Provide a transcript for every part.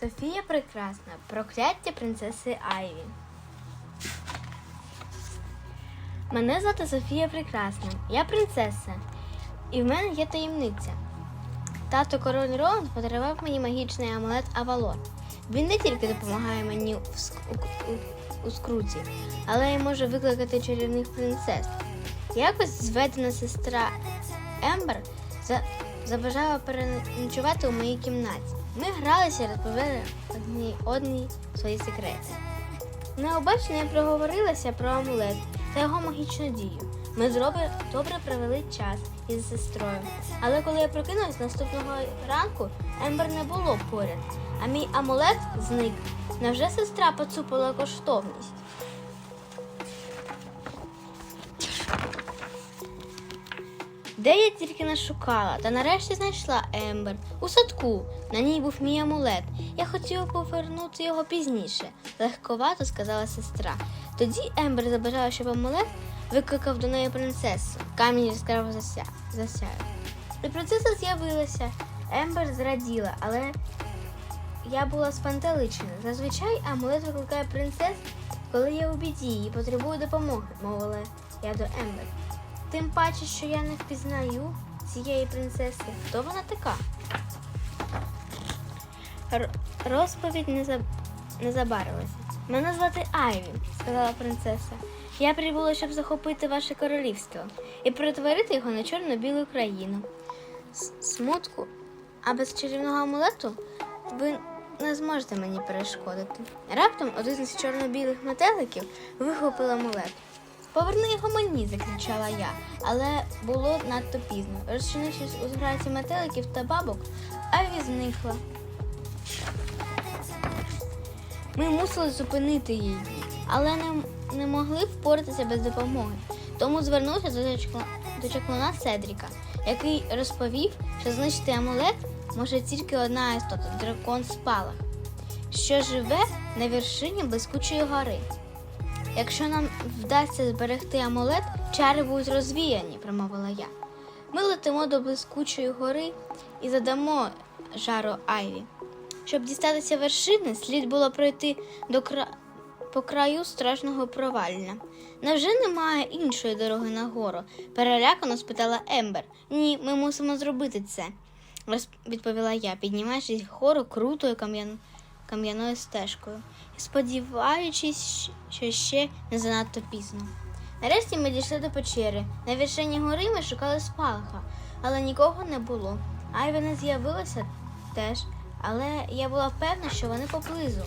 Софія прекрасна. Прокляття принцеси Айві. Мене звати Софія Прекрасна. Я принцеса. І в мене є таємниця. Тато король Рон подарував мені магічний амулет Авалон. Він не тільки допомагає мені у, скруті, але й може викликати чарівних принцес. Якось зведена сестра Ембер за, забажала переночувати у моїй кімнаті. Ми гралися і розповіли одній одній свої секрети. Необачно я проговорилася про амулет та його магічну дію. Ми зроби добре провели час із сестрою. Але коли я прокинулась наступного ранку, Ембер не було поряд, а мій амулет зник. Невже сестра поцупила коштовність? Де я тільки не шукала, та нарешті знайшла Ембер у садку. На ній був мій амулет. Я хотіла повернути його пізніше, легковато сказала сестра. Тоді Ембер забажала, щоб амулет викликав до неї принцесу. Камінь яскраво зася... засяяв. І принцеса з'явилася. Ембер зраділа, але я була спантеличена. Зазвичай амулет викликає принцес, коли я у біді і потребую допомоги, мовила я до Ембер. Тим паче, що я не впізнаю цієї принцеси. Хто вона така? Р- розповідь не, за... не забарилася. Мене звати Айві, сказала принцеса. Я прибула, щоб захопити ваше королівство і перетворити його на чорно-білу країну. Смутку, а без чарівного амулету ви не зможете мені перешкодити. Раптом один із чорно-білих метеликів вихопив амулет. Поверни його мені, закричала я, але було надто пізно. Розчинившись у зграті метеликів та бабок, Айві зникла. Ми мусили зупинити її, але не, не могли впоратися без допомоги. Тому звернувся до чаклуна Седріка, який розповів, що знищити амулет може тільки одна істота дракон Спалах, що живе на вершині блискучої гори. Якщо нам вдасться зберегти амулет, чари будуть розвіяні, промовила я. Ми летимо до блискучої гори і задамо жару Айві. Щоб дістатися вершини, слід було пройти до кра... по краю страшного провалля. Невже немає іншої дороги нагору? перелякано спитала Ембер. Ні, ми мусимо зробити це, відповіла я, піднімаючись вгору крутою кам'ян... кам'яною стежкою сподіваючись, що ще не занадто пізно. Нарешті ми дійшли до печери. На вершині гори ми шукали спалаха, але нікого не було. Айві не з'явилася теж, але я була певна, що вони поблизу.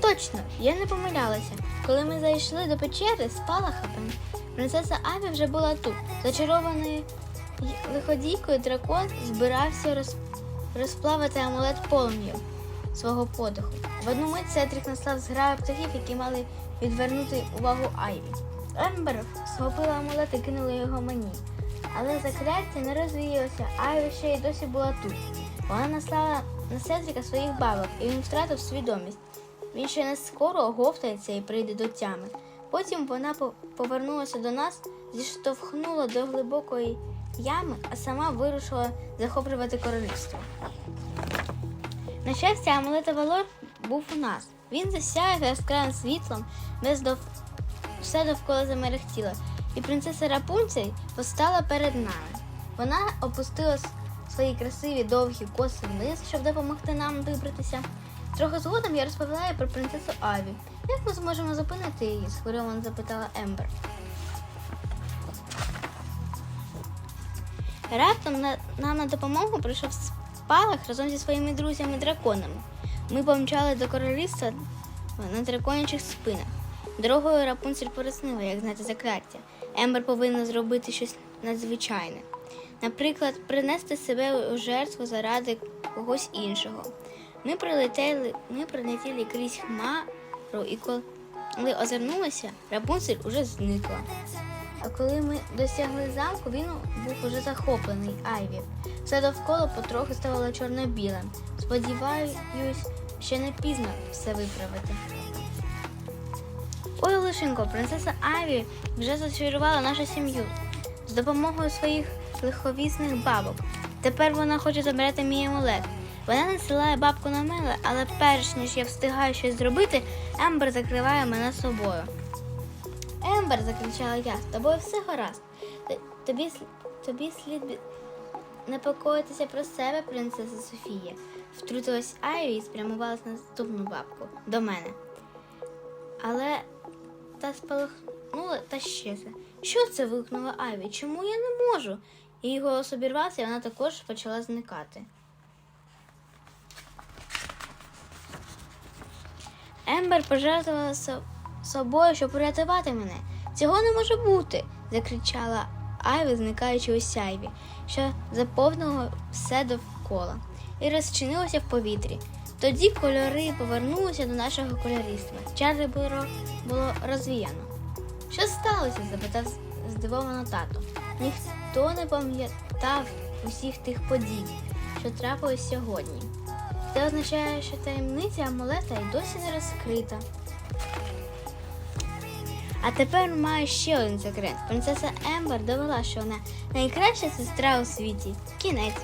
Точно, я не помилялася. Коли ми зайшли до печери пrin- принцеса Айві вже була тут. Зачарованою й- лиходійкою дракон збирався роз... розплавити амулет полум'ям свого подиху. В одну мить Седрік наслав зграю птахів, які мали відвернути увагу Айві. Ембер схопила амулет і кинула його мені. Але закляття не розвіялося, Айві ще й досі була тут. Вона наслала на Седріка своїх бабок, і він втратив свідомість. Він ще не скоро оговтається і прийде до тями. Потім вона повернулася до нас, зіштовхнула до глибокої ями, а сама вирушила захоплювати королівство. На щастя, амулет Авалор був у нас. Він засяяв яскравим світлом, весь дов... все довкола замерехтіло, і принцеса Рапунцель постала перед нами. Вона опустила свої красиві довгі коси вниз, щоб допомогти нам вибратися. Трохи згодом я розповіла про принцесу Аві. Як ми зможемо зупинити її? схвильовано запитала Ембер. Раптом на, нам на допомогу прийшов спалах разом зі своїми друзями-драконами. Ми помчали до королівства на драконячих спинах. Дорогою Рапунцель пояснила, як знати закляття. Ембер повинна зробити щось надзвичайне. Наприклад, принести себе у жертву заради когось іншого. Ми прилетіли, ми прилетіли крізь хмару, і коли озирнулися, Рапунцель уже зникла. А коли ми досягли замку, він був уже захоплений Айві. Все довкола потроху ставало чорно-білим. Сподіваюсь, ще не пізно все виправити. Ой, лишенько, принцеса Айві вже зачарувала нашу сім'ю з допомогою своїх лиховісних бабок. Тепер вона хоче забрати мій амулет. Вона насилає бабку на мене, але перш ніж я встигаю щось зробити, Ембер закриває мене собою. Ембер, закричала я, з тобою все гаразд. Тобі, тобі слід непокоїтися про себе, принцеса Софія. Втрутилась Айві і спрямувалась на наступну бабку до мене. Але та спалахнула та щезла. Що це? вигукнула Айві. Чому я не можу? Її голос обірвався, і вона також почала зникати. Ембер пожертвувала собою, щоб врятувати мене. Цього не може бути, закричала Айві, зникаючи у сяйві, що заповнило все довкола, і розчинилося в повітрі. Тоді кольори повернулися до нашого кольориства. Чари було, було розвіяно. Що сталося? запитав здивовано тато. Ніхто не пам'ятав усіх тих подій, що трапились сьогодні. Це означає, що таємниця амулета й досі не розкрита. А тепер маю ще один секрет. Принцеса Ембер довела, що вона найкраща сестра у світі. Кінець.